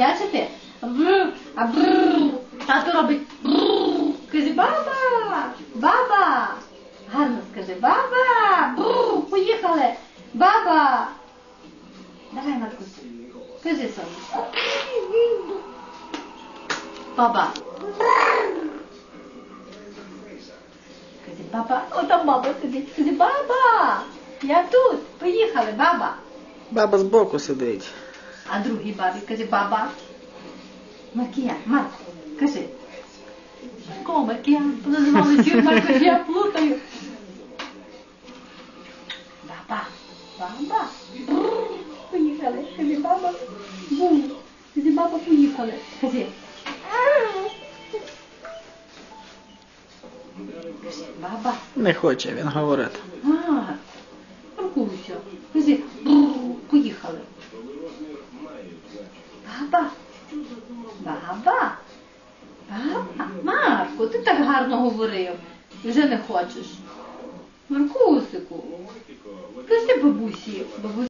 чи а бр, тато робить. Кажи, баба, баба. Гарно скажи, баба, бр, поїхали. Баба. Давай, Маркус. Кажи, сонечко. Баба. Кажи, баба. О, там баба сидить. Кажи, баба. Я тут. Поїхали, баба. Баба збоку сидить. А другій бабі каже, баба. Маркія, Марко, кажи. Марко, Маркія, поназивали Марко, я плутаю. Баба, баба. Бррр, Поїхали. Кажи, баба. Бум. Кажи, баба, поїхали. Кажи. Кажи, баба. Не хоче він говорити. А, Маркуся, кажи, бррр, поїхали. Баба, баба, баба, Марко, ти так гарно говорив. Вже не хочеш. Маркусику, кажи бабусі, бабусі.